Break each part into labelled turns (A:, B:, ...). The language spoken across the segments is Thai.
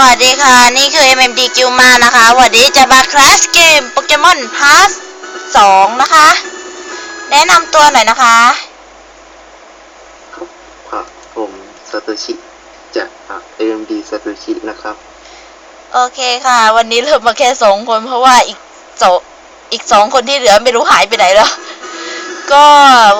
A: วัสดีค่ะ นี่คือ MMD กิวมานะคะ วันนี้จะมาคลาสเกมโปเกมอนพาส2นะคะ แนะนำตัวหน่อยนะคะ
B: ครับครับผมซาโตชิจากเอ็มดีซาโตชินะครับ
A: โอเคค่ะ วันนี้เริ่มมาแค่สองคนเพราะว่าอีกสองอีกสองคนที่เหลือไม่รู้หายไปไหนแล้ว ก็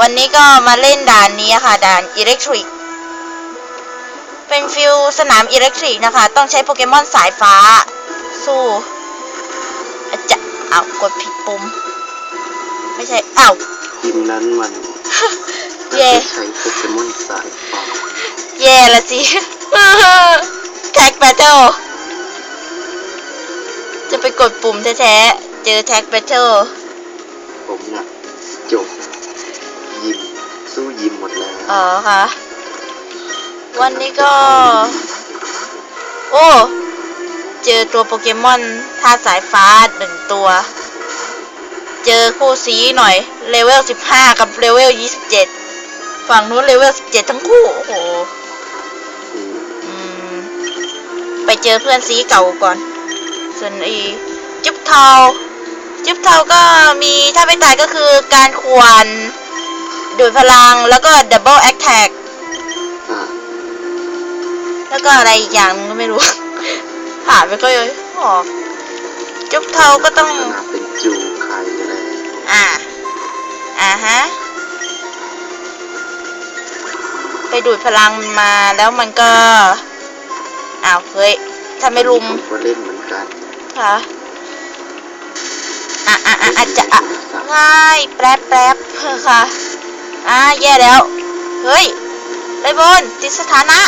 A: วันนี้ก็มาเล่นด่านนี้ค่ะ ด่านอิเล็กทริก เป็นฟิลสนามอิเล็กทริกนะคะ ต้องใช้โปเกมอนสายฟ้า สู้อาจจะเอาวกดผิดปุ่ม ไม่ใช่อ้าว
B: ทีมนั้นมัน
A: เย่
B: ใช้โปเกมอนสายฟ้า
A: แย่ละสิแท็กแบทเทิลจะไปกดปุ่มแท้ๆ เจอแท็กแบทเทิล
B: ผมน่ะจบ ยิมสู้ยิมหมดแล้ว
A: อ๋อค่ะ วันนี้ก็ โอ้ เจอตัวโปเกมอนท่าสายฟ้าหนึ่งตัว เจอคู่สีหน่อย เลเวล 15 กับเลเวล 27 ฝั่งนู้นเลเวล 17 ทั้งคู่ โอ้โหไปเจอเพื่อนซีเก่าก่อน ส่วนอีจุ๊บเทาจุ๊บเทาก็มีถ้าไม่ตายก็คือการขวานดูดพลังแล้วก็ดับเบิลแอคแท็ก แล้วก็อะไรอีกอย่างนึงก็ไม่รู้ ผ่านไปก็ยังออกจุ๊บเทาก็ต้อง
B: ชนะเป็นจูไคแล้ว
A: อ่าอ่าฮะไปดูดพลังมาแล้วมันก็อ้าวเฮ้ยถ้าไม่ลุม
B: ผมก็เล่นเหมือนกัน
A: ค่ะอะอะอะอาจจะอะง่ายแป๊บแป๊บเฮ้อค่ะอะแย่แล้ว เฮ้ยไรบนติดสถานะ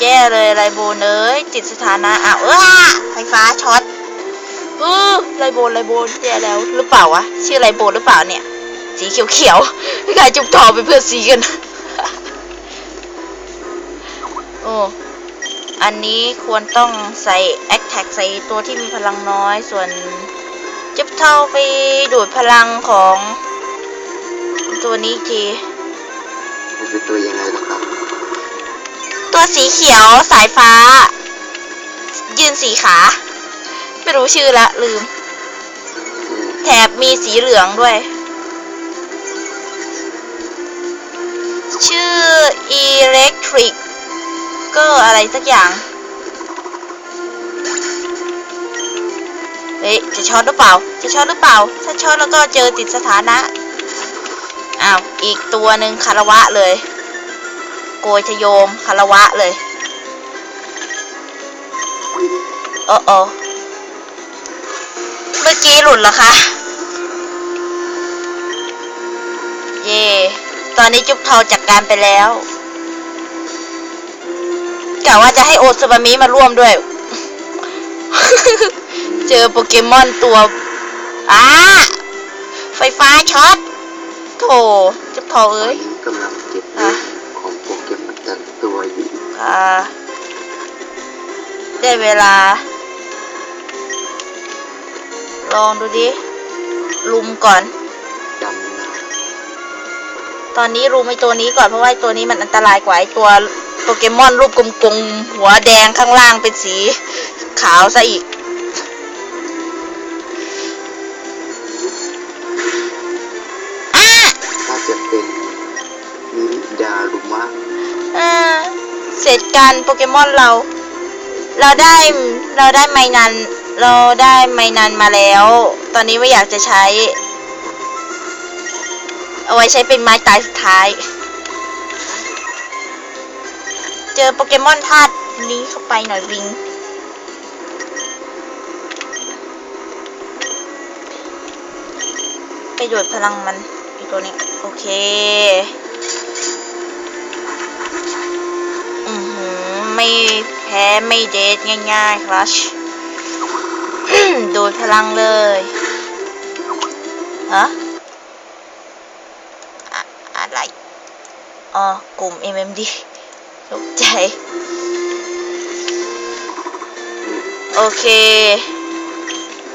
A: แย่เลยไรโบนเอ้ยติดสถานะอ้าวเอ้าไฟฟ้าช็อตเออไรโบนไรโบนแย่แล้วหรือเปล่าวะชื่อไรโบนหรือเปล่าเนี่ย สีเขียวเขียวๆไม่กายจุกทองเป็นเพื่อนสีกันโอ้อันนี้ควรต้องใส่แอคแท็กใส่ตัวที่มีพลังน้อยส่วนจับเท่าไปดูดพลังของตัวนี้ที
B: มันเป็นตัวยังไงล่ะครับ
A: ตัวสีเขียวสายฟ้า ยืนสีขา ไม่รู้ชื่อละลืม แถบมีสีเหลืองด้วย ชื่อ Electric ก็อะไรสักอย่างเฮ้ยจะช็อตหรือเปล่า จะช็อตหรือเปล่า ถ้าช็อตแล้วก็เจอติดสถานะ อ้าว อีกตัวหนึ่งคารวะเลย โกยทะโยมคารวะเลยโอ้โอเมื่อกี้หลุดเหรอคะ เย่ตอนนี้จุ๊บเทาจัดกการไปแล้วกะว่าจะให้โอซูบามิมาร่วมด้วย เจอโปเกมอนตัวอ้าไฟฟ้าช็อตโถจุ๊บเทา
B: ตอ
A: เอ้
B: น
A: ย
B: นี้กำลังเก็บ
A: อะ ได้เวลา ลองดูดิ ลุมก่อน ตอนนี้รุมไอตัวนี้ก่อนเพราะว่าตัวนี้มันอันตรายกว่าไอตัวโปเกมอนรูปกลมๆหัวแดงข้างล่างเป็นสีขาวซะอีก
B: ร็
A: จการโปเกมอนเรา เราได้เราได้ไมนันเราได้ไมนันมาแล้ว ตอนนี้ไม่อยากจะใช้ เอาไว้ใช้เป็นไม้ตายสุดท้าย เจอโปเกมอนธาตุนี้เข้าไปหน่อยวิงไปดูดพลังมันไอตัวนี้ โอเค ไม่แพ้ไม่เดทง่ายๆครับดูดพลังเลยฮะอะอะไรอ๋อกลุ่ม MMD ตกใจ โอเค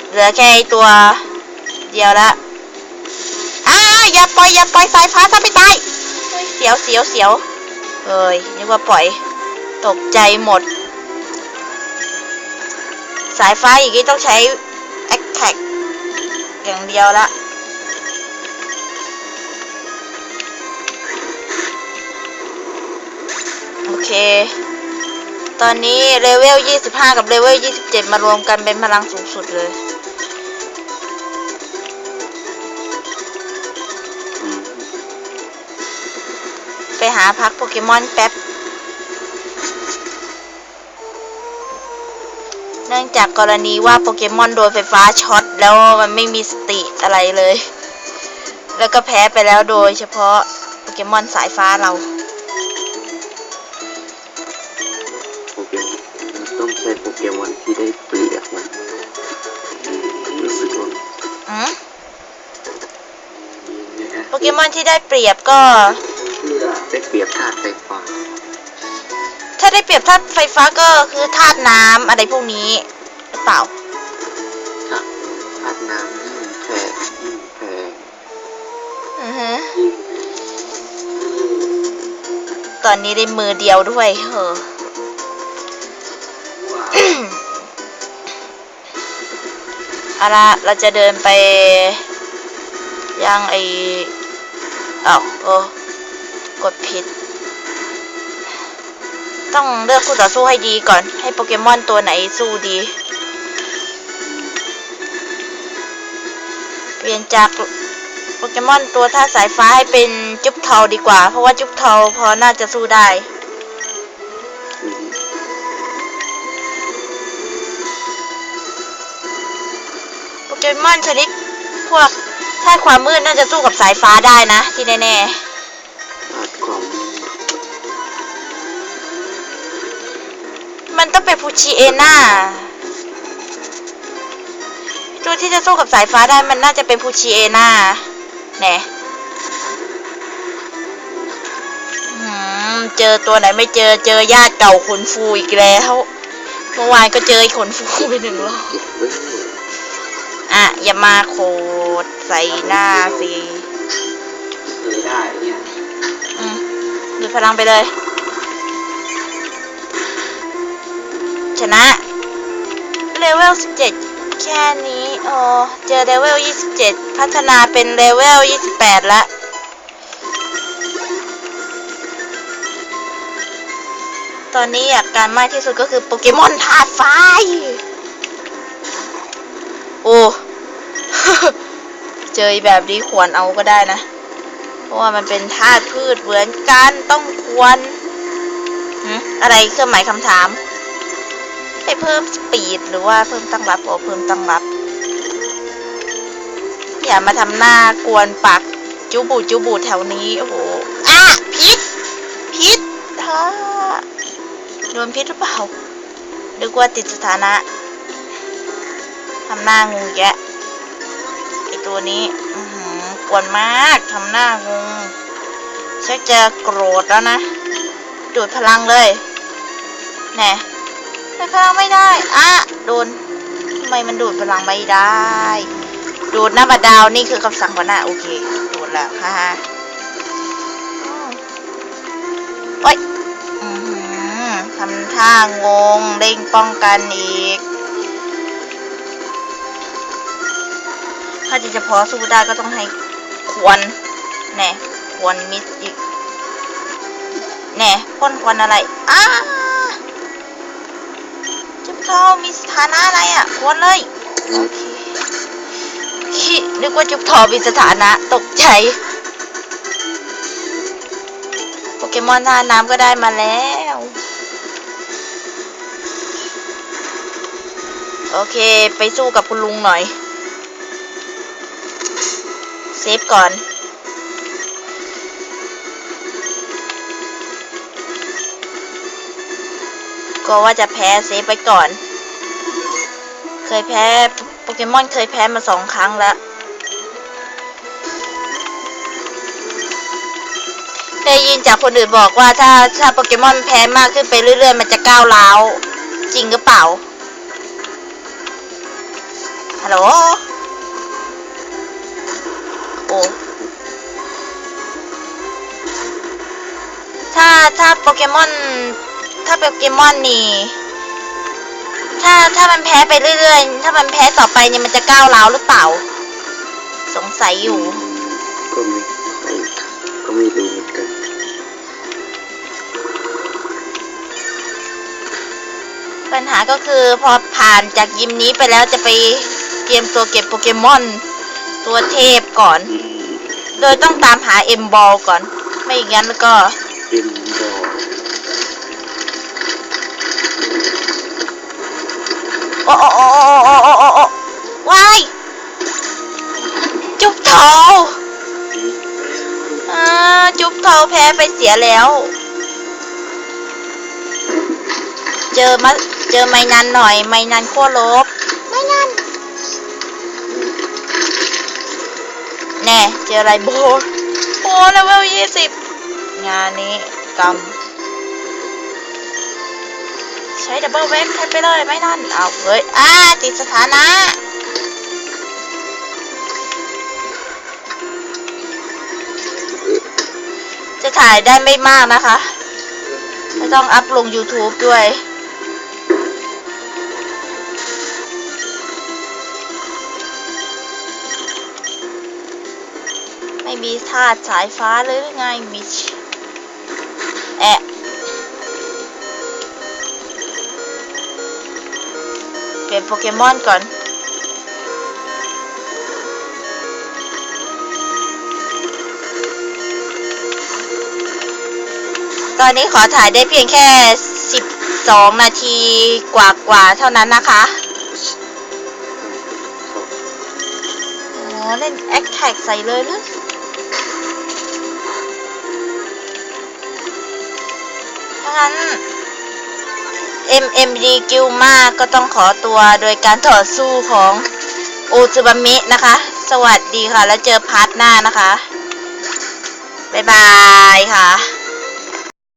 A: เหลือแค่ตัวเดียวละอ้าอย่าปล่อย อย่าปล่อยสายฟ้าถ้าไม่ตายเฮ้ยเสียวเสียวเสียวเอ้ยนึกว่าปล่อย ตกใจหมด สายฟ้าอย่างนี้ต้องใช้ a t t a c k อย่างเดียวละโอเค ตอนนี้เลเวล 25 กับเลเวล 27 มารวมกันเป็นพลังสูงสุดเลยไปหาพักโปเกมอนแป๊บ เนื่องจากกรณีว่าโปเกมอนโดนไฟฟ้าช็อตแล้วมันไม่มีสติอะไรเลย แล้วก็แพ้ไปแล้วโดยเฉพาะโปเกมอนสายฟ้าเรา
B: โปเกมอนมันต้องใช้โปเกมอนที่ได้เปรียบมันรู้สึกว่า
A: อืมโปเกมอนที่ได้เปรียบก็
B: ได้เปรียบธาตุไฟฟ้า
A: ถ้าได้เปรียบธาตุไฟฟ้าก็คือธาตุน้ำอะไรพวกนี้หรือเปล่า
B: ธาตุธาตุน้ำยิ่งแพงยิ่งแพง
A: อือฮะตอนนี้ได้มือเดียวด้วยเฮ้อเอาละเราจะเดินไปยังไออ้าวโอ้กดผิด ต้องเลือกคู่ต่อสู้ให้ดีก่อน ให้โปเกมอนตัวไหนสู้ดี เปลี่ยนจากโปเกมอนตัวท่าสายฟ้าให้เป็นจุ๊บเทาดีกว่า เพราะว่าจุ๊บเทาพอน่าจะสู้ได้โปเกมอนชนิดพวกธาความมืดน่าจะสู้กับสายฟ้าได้นะ ที่แน่
B: ธ มั
A: นต้องเป็นฟูชิเอน่าตัวที่จะสู้กับสายฟ้าได้มันน่าจะเป็นฟูชิเอน่าแน่อืมเจอตัวไหนไม่เจอเจอญาติเก่าขนฟูอีกแล้ว เมื่อวานก็เจอไอ้ขนฟูไปหนึ่งรอบ
B: เก็บไว้หมด
A: อะ อย่ามาโคดใส่หน้าสิ
B: เคยได้เนี่ย
A: อืมดูดพลังไปเลย ชนะ เลเวล 17 แค่นี้อ๋อเจอเลเวล 27 พัฒนาเป็นเลเวล 28ล้วตอนนี้อยากการมากที่สุดก็คือโปเกมอนธาตุไฟ โอ้ เจอแบบนี้ควรเอาก็ได้นะ เพราะว่ามันเป็นธาตุพืชเหมือนกันต้องควรอะไรเครื่องหมายคำถาม ให้เพิ่มสปีดหรือว่าเพิ่มตั้งรับโอ้เพิ่มตั้งรับ อย่ามาทำหน้ากวนปากจูบูจูบูแถวนี้โอ้โหอะพิษพิษฮ่าโดนพิษหรือเปล่านึกว่าติดสถานะทำหน้างงแยะไอตัวนี้อือหือกวนมากทำหน้างงชักจะโกรธแล้วนะดูดพลังเลยแน่ ดูดพลังไม่ได้ อะ โดนทำไมมันดูดพลังไม่ได้ ดูดหน้าบัดดาวนี่คือคำสั่งหัวหน้าโอเค ดูดแล้วฮ่าฮ่าโอ้ยทำท่างงเร่งป้องกันอีก ถ้าจะเฉพาะสู้ได้ก็ต้องให้ควรแน่ควรมิดอีก แน่พ่นควันอะไร อ้า จุ๊บทอมีสถานะอะไรอะควรเลยโอเคคินึกว่าจุ๊บทอมีสถานะตกใจ โปเกมอนท่าน้ำก็ได้มาแล้ว โอเค ไปสู้กับคุณลุงหน่อย เซฟก่อน ก็ว่าจะแพ้เซฟไปก่อน เคยแพ้โปเกมอนเคยแพ้มาสองครั้งแล้วได้ยินจากคนอื่นบอกว่าถ้าถ้าโปเกมอนแพ้มากขึ้นไปเรื่อยๆ มันจะก้าวร้าวจริงหรือเปล่า ฮัลโหล โอ้ถ้าถ้าโปเกมอน ถ้าโปเกมอนนี่ ถ้าถ้ามันแพ้ไปเรื่อยๆ ถ้ามันแพ้ต่อไปเนี่ยมันจะก้าวร้าวหรือเปล่า สงสัยอยู่
B: ก็ไม่ค่ก็ไม่รู้เหมือนกัน
A: ปัญหาก็คือพอผ่านจากยิมนี้ไปแล้วจะไปเตรียมตัวเก็บโปเกมอน ตัวเทพก่อน โดยต้องตามหาเอ็มบอลก่อน ไม่อย่างนั้นแล้วก็
B: เอ็มบอล
A: โอ้โอ้โอ้โอ้โอ้โอ้โอ้ว้วายจุ๊บเทาอ่าจุ๊บเทาแพ้ไปเสียแล้ว เจอมาเจอไม้นันหน่อย ไม้นันขั้วลบไม้นันแน่เจออะไรโบโอ้เลเวลยี่สิบงานนี้กำ ใช้ดับเบิลเวฟใช้ไปเลยไม่นั่นเอาเฮ้ยอ่าติดสถานะจะถ่ายได้ไม่มากนะคะ ไม่ต้องอัพลง YouTube ด้วย ไม่มีธาตุสายฟ้าเลยหรือไงมิชแอะ โปเกมอนก่อน ตอนนี้ขอถ่ายได้เพียงแค่ 12 นาทีกว่าๆเท่านั้นนะคะอ๋อเล่นแอคแท็กใส่เลยหรือถ้างั้น MMD กิลมาก็ต้องขอตัวโดยการต่อสู้ของอูซูบามินะคะ สวัสดีค่ะ แล้วเจอพาร์ทหน้านะคะ บ๊ายบายค่ะ